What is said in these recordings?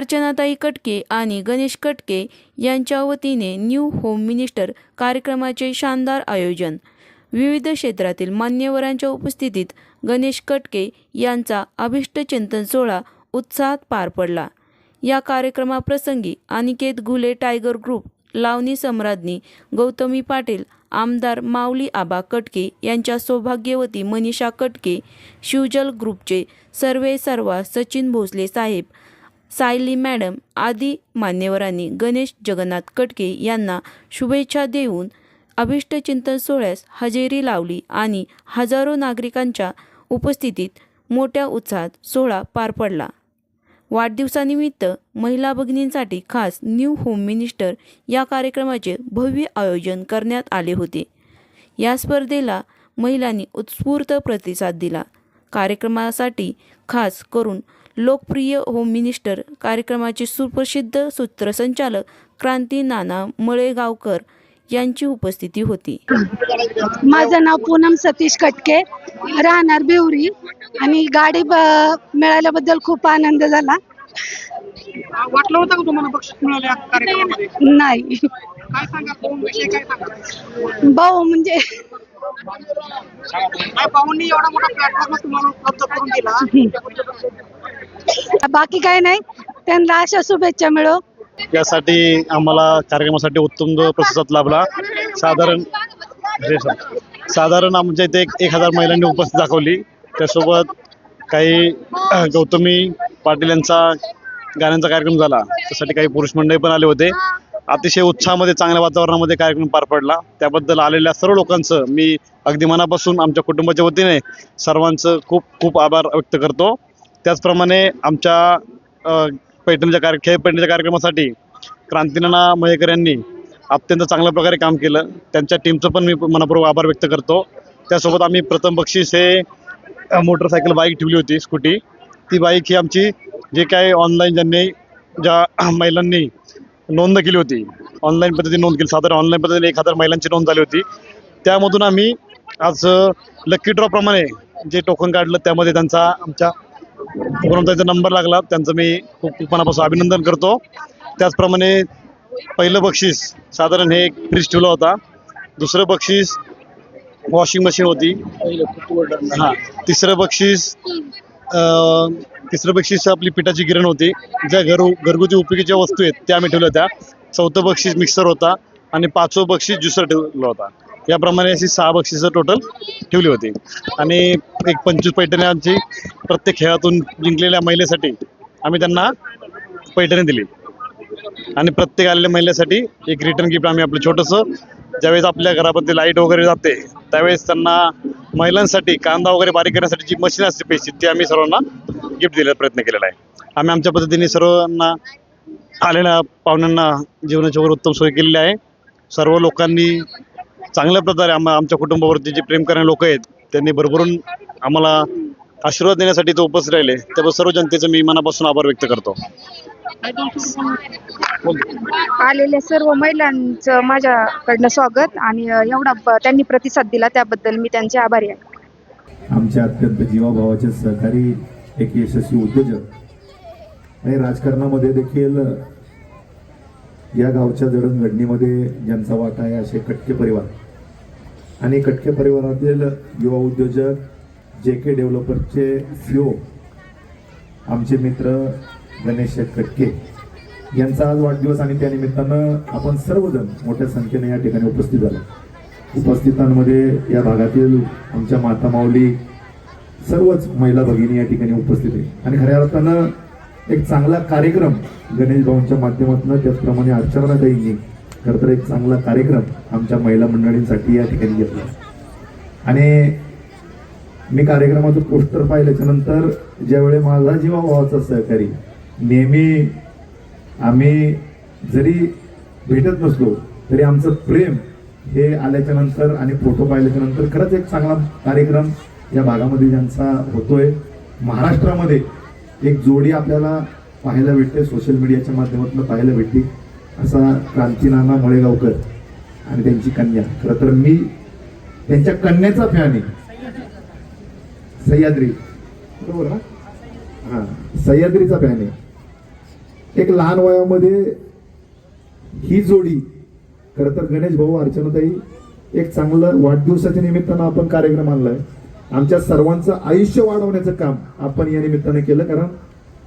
अर्चनाताई कटके आणि गणेश कटके यांच्या वतीने न्यू होम मिनिस्टर कार्यक्रमाचे शानदार आयोजन. विविध क्षेत्रातील मान्यवरांच्या उपस्थितीत गणेश कटके यांचा अभिष्टचिंतन सोहळा उत्साहात पार पडला. या कार्यक्रमाप्रसंगी अनिकेत घुले टायगर ग्रुप लावणी सम्राज्ञी गौतमी पाटील आमदार माऊली आबा कटके यांच्या सौभाग्यवती मनीषा कटके शिवजल ग्रुपचे सर्वे सर्वा सचिन भोसले साहेब सायली मॅडम आदी मान्यवरांनी गणेश जगन्नाथ कटके यांना शुभेच्छा देऊन अभिष्टचिंतन सोहळ्यास हजेरी लावली आणि हजारो नागरिकांच्या उपस्थितीत मोठ्या उत्साहात सोहळा पार पडला. वाढदिवसानिमित्त महिला भगिनींसाठी खास न्यू होम मिनिस्टर या कार्यक्रमाचे भव्य आयोजन करण्यात आले होते. या स्पर्धेला महिलांनी उत्स्फूर्त प्रतिसाद दिला. कार्यक्रमासाठी खास करून लोकप्रिय होम मिनिस्टर कार्यक्रमाचे सुप्रसिद्ध सूत्रसंचालक क्रांती नाना मळेगावकर यांची उपस्थिती होती. माझं नाव पूनम सतीश कटके राहणार बिवरी आणि गाडी मिळाल्याबद्दल खूप आनंद झाला. वाटलं होतं का तुम्हाला बक्षीस मिळालं नाही. काय सांगा पाहून विषय काय सांगा भाऊ म्हणजे काय पाहूननी एवढा मोठा प्लॅटफॉर्म तुम्हाला उपलब्ध करून दिला. बाकी काही नाही. त्यांना अशा शुभेच्छा मिळो. यासाठी आम्हाला कार्यक्रमासाठी उत्तम प्रतिसाद लाभला. साधारण साधारण आमच्या इथे एक हजार महिलांनी उपस्थित दाखवली. त्यासोबत काही गौतमी पाटील यांचा गाण्यांचा कार्यक्रम झाला. त्यासाठी काही पुरुष मंडळी पण आले होते. अतिशय उत्साहामध्ये चांगल्या वातावरणामध्ये कार्यक्रम पार पडला. त्याबद्दल आलेल्या सर्व लोकांचं मी अगदी मनापासून आमच्या कुटुंबाच्या वतीने सर्वांचं खूप खूप आभार व्यक्त करतो. त्याचप्रमाणे आमच्या पैठणच्या कार्य खेळ पैठणच्या कार्यक्रमासाठी क्रांतीनाना मयेकर यांनी अत्यंत चांगल्या प्रकारे काम केलं. त्यांच्या टीमचं पण मी मनापूर्वक आभार व्यक्त करतो. त्यासोबत आम्ही प्रथम बक्षीस हे मोटरसायकल बाईक ठेवली होती स्कूटी. ती बाईक ही आमची जे काही ऑनलाईन ज्यांनी ज्या महिलांनी नोंद केली होती ऑनलाईन पद्धतीने नोंद केली साधारण ऑनलाईन पद्धतीने एक हजार महिलांची नोंद झाली होती. त्यामधून आम्ही आज लकी ड्रॉप्रमाणे जे टोकन काढलं त्यामध्ये त्यांचा आमच्या म्हणून त्यांचा नंबर लागला. त्यांचं मी खूप मनापासून अभिनंदन करतो. त्याचप्रमाणे पहिलं बक्षीस साधारण हे एक फ्रीज ठेवला होता. दुसरं बक्षीस वॉशिंग मशीन होती. हां तिसरं बक्षीस अं, तिसरं बक्षीस आपली पिठाची गिरण होती. ज्या घर घरगुती उपयोगीच्या वस्तू आहेत त्या आम्ही ठेवल्या होत्या. चौथं बक्षीस मिक्सर होता आणि पाचवं बक्षीस ज्युसर ठेवलं होता. याप्रमाणे अशी सहा बक्षिसं टोटल ठेवली होती. आणि एक पंचवीस पैठणी आमची प्रत्येक खेळातून जिंकलेल्या महिलेसाठी आम्ही त्यांना पैठणी दिली. आणि प्रत्येक आलेल्या महिलेसाठी एक रिटर्न गिफ्ट आम्ही आपलं छोटंसं ज्यावेळेस आपल्या घरामध्ये लाइट वगैरे जाते त्यावेळेस त्यांना महिलांसाठी कांदा वगैरे बारीक करण्यासाठी जी मशीन असते पैसे ती आम्ही सर्वांना गिफ्ट देण्याचा प्रयत्न केलेला आहे. आम्ही आमच्या पद्धतीने सर्वांना आलेल्या पाहुण्यांना जेवणाची वगैरे उत्तम सोय केलेली आहे. सर्व लोकांनी चांगल्या प्रकारे आम्हा आमच्या कुटुंबावरती जे प्रेम करणारे लोक आहेत त्यांनी भरभरून आम्हाला आशीर्वाद देण्यासाठी तो उपस्थित राहिले. त्याबद्दल सर्व जनतेचं मी मनापासून आभार व्यक्त करतो. आलेल्या सर्व महिलांचं माझ्याकडनं स्वागत आणि एवढा त्यांनी प्रतिसाद दिला त्याबद्दल मी त्यांचे आभारी आहे. आमच्या अत्यंत जीवाभावाचे सहकारी एक यशस्वी उद्योजक आणि राजकारणामध्ये देखील या गावच्या जडणघडणीमध्ये ज्यांचा वाटा आहे असे कटके परिवार. आणि कटके परिवारातील युवा उद्योजक जे के डेव्हलपरचे सीओ आमचे मित्र गणेश कटके यांचा आज वाढदिवस आणि त्यानिमित्तानं आपण सर्वजण मोठ्या संख्येने या ठिकाणी उपस्थित झालो. उपस्थितांमध्ये या भागातील आमच्या माता माऊली सर्वच महिला भगिनी या ठिकाणी उपस्थित आहे. आणि खऱ्या अर्थानं एक चांगला कार्यक्रम गणेश भाऊंच्या माध्यमातून त्याचप्रमाणे अर्चनाताईंनी खरं तर एक चांगला कार्यक्रम आमच्या महिला मंडळींसाठी या ठिकाणी घेतला. आणि मी कार्यक्रमाचं पोस्टर पाहिल्याच्यानंतर ज्यावेळी माझा जीवा भावाचा सहकारी नेहमी आम्ही जरी भेटत नसलो तरी आमचं प्रेम हे आल्याच्यानंतर आणि फोटो पाहिल्याच्या नंतर खरंच एक चांगला कार्यक्रम या भागामध्ये ज्यांचा होतोय. महाराष्ट्रामध्ये एक जोडी आपल्याला पाहायला भेटते सोशल मीडियाच्या माध्यमातून पाहायला भेटते. असा क्रांतीनाना मळेगावकर आणि त्यांची कन्या. खरं तर मी त्यांच्या कन्याचा फॅन आहे. सह्याद्री. बरोबर ना? हा सह्याद्रीचा फॅन आहे. एक लहान वयामध्ये ही जोडी खरं तर गणेश भाऊ अर्चनाताई एक चांगलं वाढदिवसाच्या निमित्तानं आपण कार्यक्रम आणलाय. आमच्या सर्वांचं आयुष्य वाढवण्याचं काम आपण या निमित्तानं केलं कारण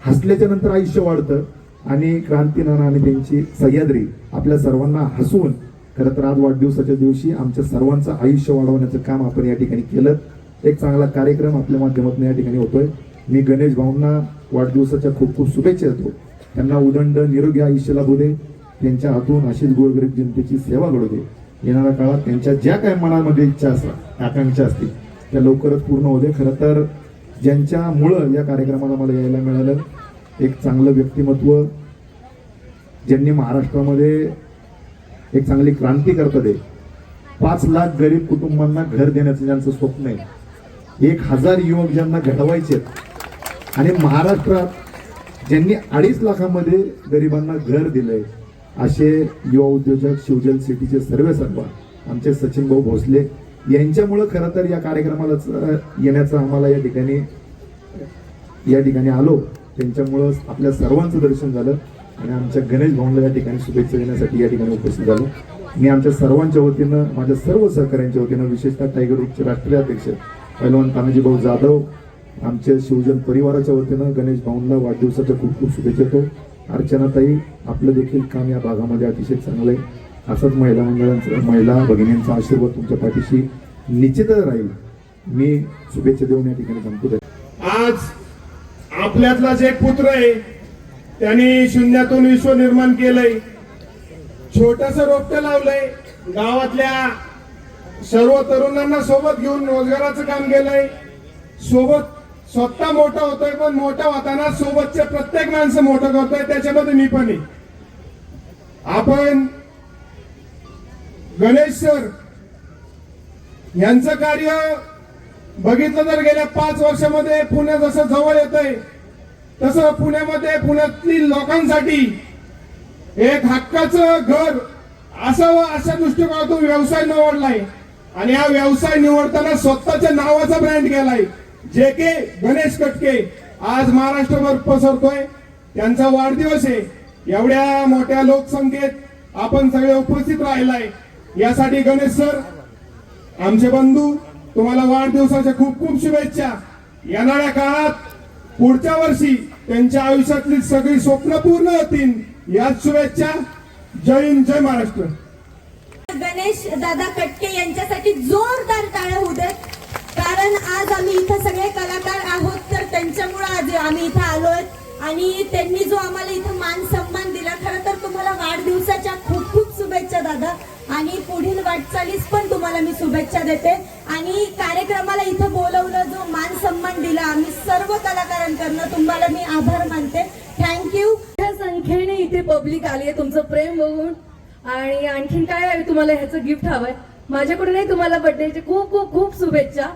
हसल्याच्या नंतर आयुष्य वाढतं. आणि क्रांतीनाना आणि त्यांची सह्याद्री आपल्या सर्वांना हसवून खरं तर आज वाढदिवसाच्या दिवशी आमच्या सर्वांचं आयुष्य वाढवण्याचं काम आपण या ठिकाणी केलं. एक चांगला कार्यक्रम आपल्या माध्यमातून या ठिकाणी होतोय. मी गणेश भाऊंना वाढदिवसाच्या खूप खूप शुभेच्छा देतो. त्यांना उदंड निरोगी आयुष्य लाभू दे. त्यांच्या हातून अशीच गोरगरीब जनतेची सेवा घडू दे. येणाऱ्या काळात त्यांच्या ज्या काही मनामध्ये इच्छा असतात आकांक्षा असतील त्या लवकरच पूर्ण होते खरं तर ज्यांच्यामुळं या कार्यक्रमाला मला यायला मिळालं एक चांगलं व्यक्तिमत्व ज्यांनी महाराष्ट्रामध्ये एक चांगली क्रांती करतात आहे. पाच लाख गरीब कुटुंबांना घर देण्याचं ज्यांचं स्वप्न आहे एक हजार युवक ज्यांना घडवायचे आहेत आणि महाराष्ट्रात ज्यांनी अडीच लाखामध्ये गरिबांना घर दिलंय असे युवा उद्योजक शिवजल सिटीचे सर्वे सर्व आमचे सचिन भाऊ भोसले यांच्यामुळं खरं तर या कार्यक्रमाला येण्याचं आम्हाला या ठिकाणी या ठिकाणी आलो. त्यांच्यामुळं आपल्या सर्वांचं दर्शन झालं आणि आमच्या गणेश भवनला या ठिकाणी शुभेच्छा देण्यासाठी या ठिकाणी उपस्थित झालो. मी आमच्या सर्वांच्या वतीनं माझ्या सर्व सहकाऱ्यांच्या वतीनं विशेषतः टायगर ग्रुपचे राष्ट्रीय अध्यक्ष पैलवान तानाजी भाऊ जाधव आमच्या शिवजन परिवाराच्या वतीनं गणेश भाऊंना वाढदिवसाच्या खूप खूप शुभेच्छा देतो. अर्चनाताई आपलं देखील काम या भागामध्ये अतिशय चांगलं आहे. असंच महिला मंडळांचं महिला भगिनींचा आशीर्वाद तुमच्या पाठीशी निश्चितच राहील. मी शुभेच्छा देऊन या ठिकाणी थांबतो आपल्यातलाच एक पुत्र आहे त्यांनी शून्यातून विश्व निर्माण केलंय. छोटस रोपट लावलंय. गावातल्या सर्व तरुणांना सोबत घेऊन रोजगाराचं काम केलंय. सोबत स्वतः मोठा होतोय पण मोठा होताना सोबतचे प्रत्येक माणसं मोठं करतोय त्याच्यामध्ये मी पण आहे. आपण गणेश सर यांचं कार्य बघितलं तर गेल्या पाच वर्षामध्ये पुणे जसं जवळ येत आहे तसं पुण्यामध्ये पुण्यातील लोकांसाठी एक हक्काचं घर असावं अशा दृष्टिकोनातून व्यवसाय निवडलाय. आणि हा व्यवसाय निवडताना स्वतःच्या नावाचा ब्रँड केलाय. जे के गणेश कटके आज महाराष्ट्रभर पसरतोय. त्यांचा वाढदिवस आहे. एवढ्या मोठ्या लोकसंख्येत आपण सगळे उपस्थित राहिलाय. यासाठी गणेश सर आमचे बंधू तुम्हाला वाढदिवसाच्या खूप खूप शुभेच्छा. येणाऱ्या काळात पुढच्या वर्षी त्यांच्या आयुष्यातली सगळी स्वप्न पूर्ण होतील याच शुभेच्छा. जय हिंद जय महाराष्ट्र. गणेश दादा कटके यांच्यासाठी जोरदार टाळ्या होऊ देत कारण आज आम्ही इथं सगळे कलाकार आहोत तर त्यांच्यामुळे आज आम्ही इथं आलोय. आणि त्यांनी जो आम्हाला इथं मान सन्मान दिला खरं तर तुम्हाला वाढदिवसाच्या खूप खूप शुभेच्छा दादा. आणि पुढील वाटचालीस पण तुम्हाला मी शुभेच्छा देते. कार्यक्रमाला इथं बोलवलं जो मान सन्मान दिला आम्ही सर्व कलाकारांकडनं तुम्हाला मी आभार मानते. थँक्यू मोठ्या संख्येने इथे पब्लिक आली आहे तुमचं प्रेम बघून. आणि आणखीन काय आहे तुम्हाला ह्याचं गिफ्ट हवंय. माझ्याकडूनही तुम्हाला बर्थडेचे खूप खूप खूप शुभेच्छा.